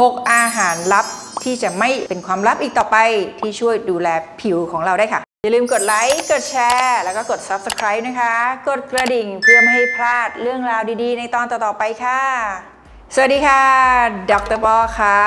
6 อาหารลับที่จะไม่เป็นความลับอีกต่อไปที่ช่วยดูแลผิวของเราได้ค่ะ อย่าลืมกดไลค์ กดแชร์ แล้วก็กด Subscribe นะคะ กดกระดิ่งเพื่อไม่ให้พลาดเรื่องราวดีๆ ในตอนต่อๆไปค่ะ สวัสดีค่ะดรบอค่ะ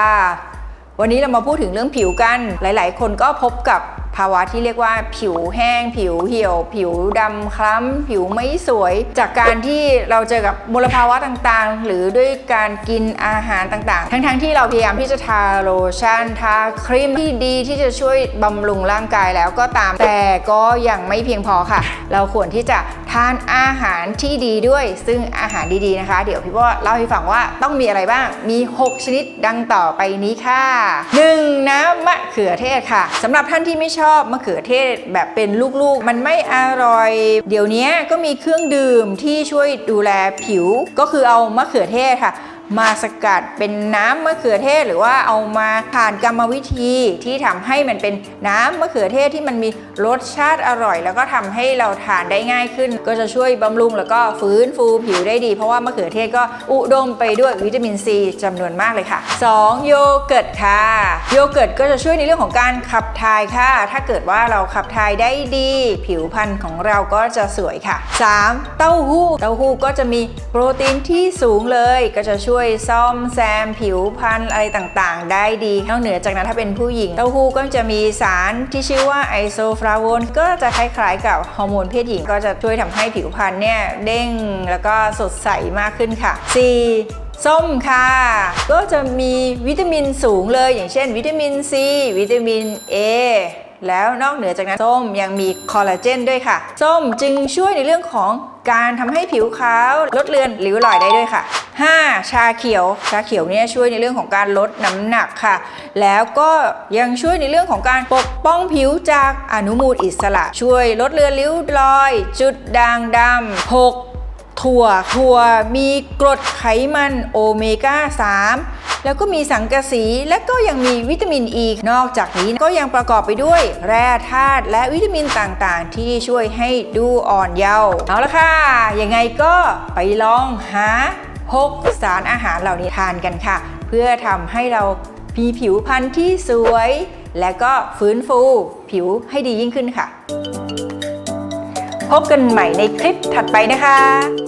วันนี้เรามาพูดถึงเรื่องผิวกัน หลาย ๆ คนก็พบกับ ภาวะที่เรียกว่าผิวแห้ง ผิวเหี่ยว ผิวดำคล้ำ ผิวไม่สวย จากการที่เราเจอกับมลภาวะต่างๆ หรือด้วยการกินอาหารต่างๆ ทั้งๆที่เราพยายามที่จะทาโลชั่นทาครีมที่ดีที่จะช่วยบำรุงร่างกายแล้วก็ตามแต่ก็ยังไม่เพียงพอค่ะ เราควรที่จะ ทานอาหารที่ดีด้วย ซึ่งอาหารดีๆนะคะ เดี๋ยวพี่ว่าเล่าให้ฟังว่าต้องมีอะไรบ้าง มี 6 ชนิดดังต่อไปนี้ค่ะ 1. น้ำมะเขือเทศค่ะสำหรับท่านที่ไม่ชอบมะเขือเทศแบบเป็นลูกๆ มันไม่อร่อย เดี๋ยวนี้ก็มีเครื่องดื่มที่ช่วยดูแลผิว ก็คือเอามะเขือเทศค่ะ มาสกัดเป็นน้ำมะเขือเทศ หรือว่าเอามาผ่านกรรมวิธีที่ทำให้มันเป็นน้ำมะเขือเทศที่มันมีรสชาติอร่อย แล้วก็ทำให้เราทานได้ง่ายขึ้น ก็จะช่วยบำรุงแล้วก็ฟื้นฟูผิวได้ดี เพราะว่ามะเขือเทศก็อุดมไปด้วยวิตามินซีจำนวนมากเลยค่ะ 2. โยเกิร์ตค่ะ โยเกิร์ตก็จะช่วยในเรื่องของการขับถ่ายค่ะ ถ้าเกิดว่าเราขับถ่ายได้ดี ผิวพรรณของเราก็จะสวยค่ะ 3. เต้าหู้ เต้าหู้ก็จะมีโปรตีนที่สูงเลย ก็จะช่วยวยซ่อมแซมผิวพรรณอะไรต่างๆ ได้ดี นอกเหนือจากนั้นถ้าเป็นผู้หญิง เต้าหู้ก็จะมีสารที่ชื่อว่าไอโซฟลาโวนก็จะคล้ายๆกับฮอร์โมนเพศหญิง ก็จะช่วยทำให้ผิวพรรณเนี่ยเด้งแล้วก็สดใสมากขึ้นค่ะ 4. ส้มค่ะ ก็จะมีวิตามินสูงเลย อย่างเช่น วิตามินซีวิตามิน A แล้วนอกเหนือจากนั้นส้มยังมีคอลลาเจนด้วยค่ะ ส้มจึงช่วยในเรื่องของการทำให้ผิวขาวลดเลือนริ้วรอยได้ด้วยค่ะ 5. ชาเขียว ชาเขียวเนี่ยช่วยในเรื่องของการลดน้ำหนักค่ะ แล้วก็ยังช่วยในเรื่องของการปกป้องผิวจากอนุมูลอิสระ ช่วยลดเลือนริ้วรอย จุดด่างดำ 6. ถั่วถั่วมีกรดไขมันโอเมก้า 3 แล้วก็มีสังกะสีและก็ยังมีวิตามินอ e. ีนอกจากนี้ก็ยังประกอบไปด้วย แร่ธาตุและวิตามินต่างๆ ที่ช่วยให้ดูอ่อนเยาว์เอาละค่ะ ยังไงก็ไปลองหา 6 สารอาหารเหล่านี้ทานกันค่ะ เพื่อทำให้เรามีผิวพรรณที่สวย และก็ฟื้นฟู ผิวให้ดียิ่งขึ้นค่ะ พบกันใหม่ในคลิปถัดไปนะคะ